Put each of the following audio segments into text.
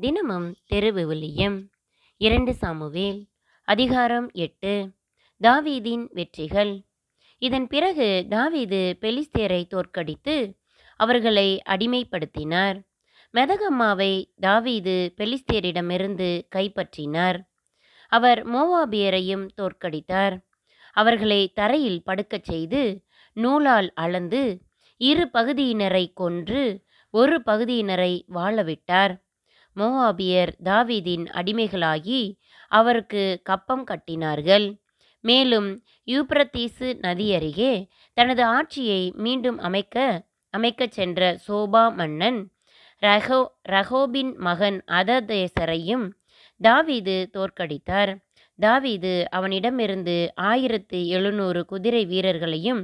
தினமும் தெருவிவிலியம் இரண்டு சாமுவேல். அதிகாரம் எட்டு. தாவீதின் வெற்றிகள். இதன் பிறகு தாவீது பெலிஸ்தேரை தோற்கடித்து அவர்களை அடிமைப்படுத்தினார். மெதகம்மாவை தாவீது பெலிஸ்தேரிடமிருந்து கைப்பற்றினார். அவர் மோவாபியரையும் தோற்கடித்தார். அவர்களை தரையில் படுக்கச் செய்து நூலால் அளந்து இரு பகுதியினரை கொன்று ஒரு பகுதியினரை வாழவிட்டார் மோவாபியர் தாவீதின் அடிமைகளாகி அவருக்கு கப்பம் கட்டினார்கள். மேலும் யூப்ரத்தீசு நதி அருகே தனது ஆட்சியை மீண்டும் அமைக்க அமைக்கச் சென்ற சோபா மன்னன் ரஹோ ரஹோபின் மகன் அததேசரையும் தாவீது தோற்கடித்தார். தாவீது அவனிடமிருந்து ஆயிரத்து எழுநூறு குதிரை வீரர்களையும்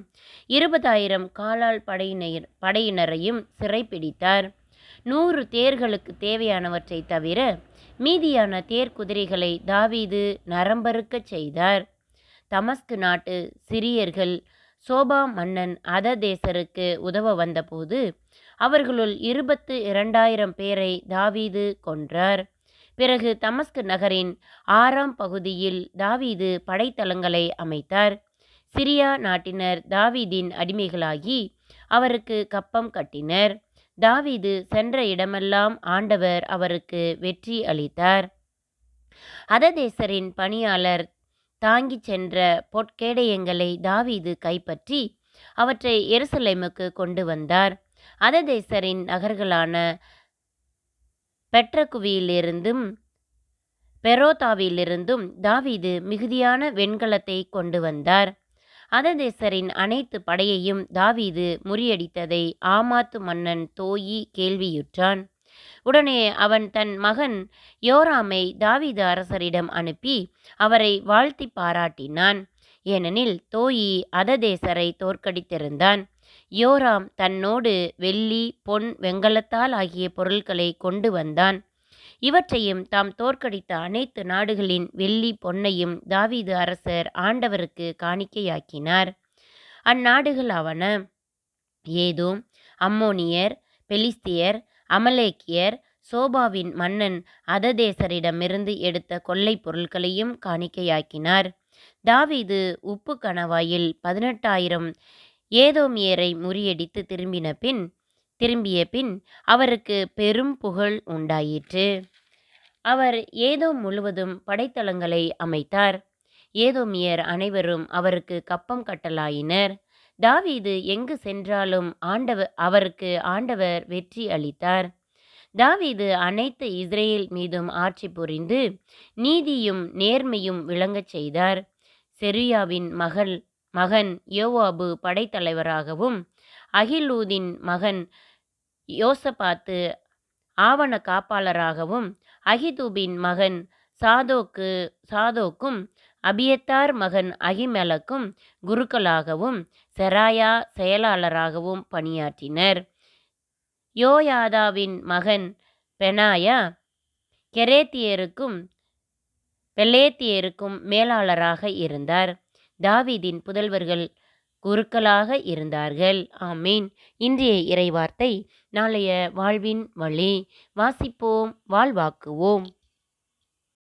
இருபதாயிரம் காலால் படையினர் படையினரையும் சிறைப்பிடித்தார். நூறு தேர்களுக்கு தேவையானவற்றை தவிர மீதியான தேர் குதிரைகளை தாவீது நரம்பறுக்கச் செய்தார். தமஸ்கு நாட்டு சிரியர்கள் சோபா மன்னன் அததேசருக்கு உதவ வந்தபோது அவர்களுள் இருபத்து இரண்டாயிரம் பேரை தாவீது கொன்றார். பிறகு தமஸ்கு நகரின் ஆறாம் பகுதியில் தாவீது படைத்தளங்களை அமைத்தார். சிரியா நாட்டினர் தாவீதின் அடிமைகளாகி அவருக்கு கப்பம் கட்டினர். தாவீது சென்ற இடமெல்லாம் ஆண்டவர் அவருக்கு வெற்றி அளித்தார். அததேசரின் பணியாளர் தாங்கிச் சென்ற பொற்கேடயங்களை தாவீது கைப்பற்றி அவற்றை எருசலேமுக்கு கொண்டு வந்தார். அததேசரின் நகர்களான பெட்ரகுவியிலிருந்தும் பெரோதாவிலிருந்தும் தாவீது மிகுதியான வெண்கலத்தை கொண்டு வந்தார். அததேசரின் அனைத்து படையையும் தாவீது முறியடித்ததை ஆமாத்து மன்னன் தோயி கேள்வியுற்றான். உடனே அவன் தன் மகன் யோராமை தாவீது அரசரிடம் அனுப்பி அவரை வாழ்த்தி பாராட்டினான். ஏனெனில் தோயி அததேசரை தோற்கடித்திருந்தான். யோராம் தன்னோடு வெள்ளி பொன் வெங்கலத்தால் ஆகிய பொருள்களை கொண்டு வந்தான். இவற்றையும் தாம் தோற்கடித்த அனைத்து நாடுகளின் வெள்ளி பொன்னையும் தாவீது அரசர் ஆண்டவருக்கு காணிக்கையாக்கினார். அந்நாடுகளாவன ஏதோ அம்மோனியர் பெலிஸ்தியர் அமலேக்கியர் சோபாவின் மன்னன் அததேசரிடமிருந்து எடுத்த கொள்ளைப் பொருட்களையும் காணிக்கையாக்கினார். தாவீது உப்பு கணவாயில் பதினெட்டாயிரம் ஏதோமியரை முறியடித்து திரும்பின பின் திரும்பிய பின் அவருக்கு பெரும் புகழ் உண்டாயிற்று. அவர் ஏதோ முழுவதும் படைத்தளங்களை அமைத்தார். ஏதோமியர் அனைவரும் அவருக்கு கப்பம் கட்டலாயினர். தாவீது எங்கு சென்றாலும் ஆண்டவர் அவருக்கு ஆண்டவர் வெற்றி அளித்தார். தாவீது அனைத்து இஸ்ரேல் மீதும் ஆட்சி புரிந்து நீதியும் நேர்மையும் விளங்கச் செய்தார். செரியாவின் மகள் மகன் யோவாபு படைத்தலைவராகவும் அகிலூதின் மகன் யோசபாத்து ஆவண காப்பாளராகவும் அகிதூபின் மகன் சாதோக்கு சாதோக்கும் அபியத்தார் மகன் அகிமலக்கும் குருக்களாகவும் செராயா செயலாளராகவும் பணியாற்றினர். யோயாதாவின் மகன் பெனாயா கெரேத்தியருக்கும் பெலேத்தியருக்கும் மேலாளராக இருந்தார். தாவீதின் புதல்வர்கள் குருக்களாக இருந்தார்கள். ஆமீன். இன்றைய இறைவார்த்தை நாளைய வாழ்வின் வழி. வாசிப்போம் வாழ்வாக்குவோம்.